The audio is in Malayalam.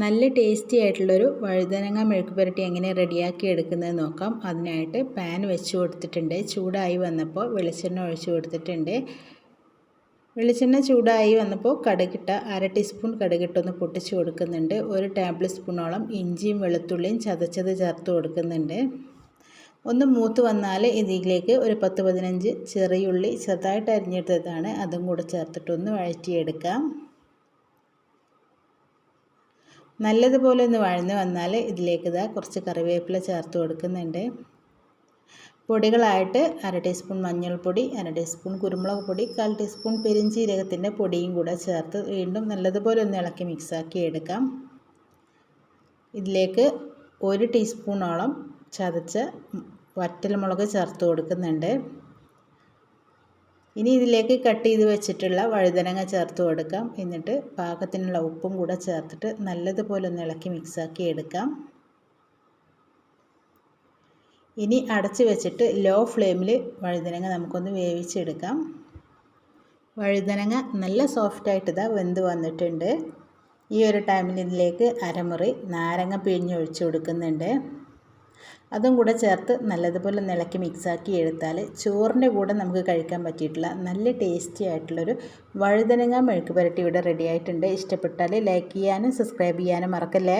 നല്ല ടേസ്റ്റി ആയിട്ടുള്ളൊരു വഴുതനങ്ങ മെഴുക്ക് പുരട്ടി എങ്ങനെ റെഡിയാക്കി എടുക്കുന്നത് നോക്കാം. അതിനായിട്ട് പാൻ വെച്ച് കൊടുത്തിട്ടുണ്ട്. ചൂടായി വന്നപ്പോൾ വെളിച്ചെണ്ണ ഒഴിച്ചു കൊടുത്തിട്ടുണ്ട്. വെളിച്ചെണ്ണ ചൂടായി വന്നപ്പോൾ കടുകിട്ട അര ടീസ്പൂൺ കടുകിട്ടൊന്ന് പൊട്ടിച്ച് കൊടുക്കുന്നുണ്ട്. ഒരു ടേബിൾ സ്പൂണോളം ഇഞ്ചിയും വെളുത്തുള്ളിയും ചതച്ചത് ചേർത്ത് കൊടുക്കുന്നുണ്ട്. ഒന്ന് മൂത്ത് വന്നാൽ ഇതിലേക്ക് ഒരു പത്ത് പതിനഞ്ച് ചെറിയുള്ളി ചെറുതായിട്ട് അരിഞ്ഞെടുത്തതാണ്. അതും കൂടെ ചേർത്തിട്ടൊന്ന് വഴറ്റിയെടുക്കാം. നല്ലതുപോലെ ഒന്ന് വഴന്ന് വന്നാൽ ഇതിലേക്ക് ഇതാ കുറച്ച് കറിവേപ്പില ചേർത്ത് കൊടുക്കുന്നുണ്ട്. പൊടികളായിട്ട് അര ടീസ്പൂൺ മഞ്ഞൾപ്പൊടി അര ടീസ്പൂൺ കുരുമുളക് പൊടി കാൽ ടീസ്പൂൺ പെരിഞ്ചീരകത്തിന്റെ പൊടിയും കൂടെ ചേർത്ത് വീണ്ടും നല്ലതുപോലെ ഒന്ന് ഇളക്കി മിക്സാക്കി എടുക്കാം. ഇതിലേക്ക് ഒരു ടീസ്പൂണോളം ചതച്ച വറ്റൽമുളക് ചേർത്ത് കൊടുക്കുന്നുണ്ട്. ഇനി ഇതിലേക്ക് കട്ട് ചെയ്ത് വെച്ചിട്ടുള്ള വഴുതനങ്ങ ചേർത്ത് കൊടുക്കാം. എന്നിട്ട് പാകത്തിനുള്ള ഉപ്പും കൂടെ ചേർത്തിട്ട് നല്ലതുപോലെ ഒന്ന് ഇളക്കി മിക്സാക്കി എടുക്കാം. ഇനി അടച്ച് വെച്ചിട്ട് ലോ ഫ്ലെയിമിൽ വഴുതനങ്ങ നമുക്കൊന്ന് വേവിച്ചെടുക്കാം. വഴുതനങ്ങ നല്ല സോഫ്റ്റായിട്ട് ഇതാ വെന്ത് വന്നിട്ടുണ്ട്. ഈ ഒരു ടൈമിൽ ഇതിലേക്ക് അരമുറി നാരങ്ങ പിഴിഞ്ഞൊഴിച്ച് കൊടുക്കുന്നുണ്ട്. അതും കൂടെ ചേർത്ത് നല്ലതുപോലെ നിലക്കി മിക്സാക്കി എടുത്താൽ ചോറിന്റെ കൂടെ നമുക്ക് കഴിക്കാൻ പറ്റിയിട്ടുള്ള നല്ല ടേസ്റ്റി ആയിട്ടുള്ളൊരു വഴുതനങ്ങ മെഴുക്ക് പുരട്ടി ഇവിടെ റെഡി ആയിട്ടുണ്ട്. ഇഷ്ടപ്പെട്ടാൽ ലൈക്ക് ചെയ്യാനും സബ്സ്ക്രൈബ് ചെയ്യാനും മറക്കല്ലേ?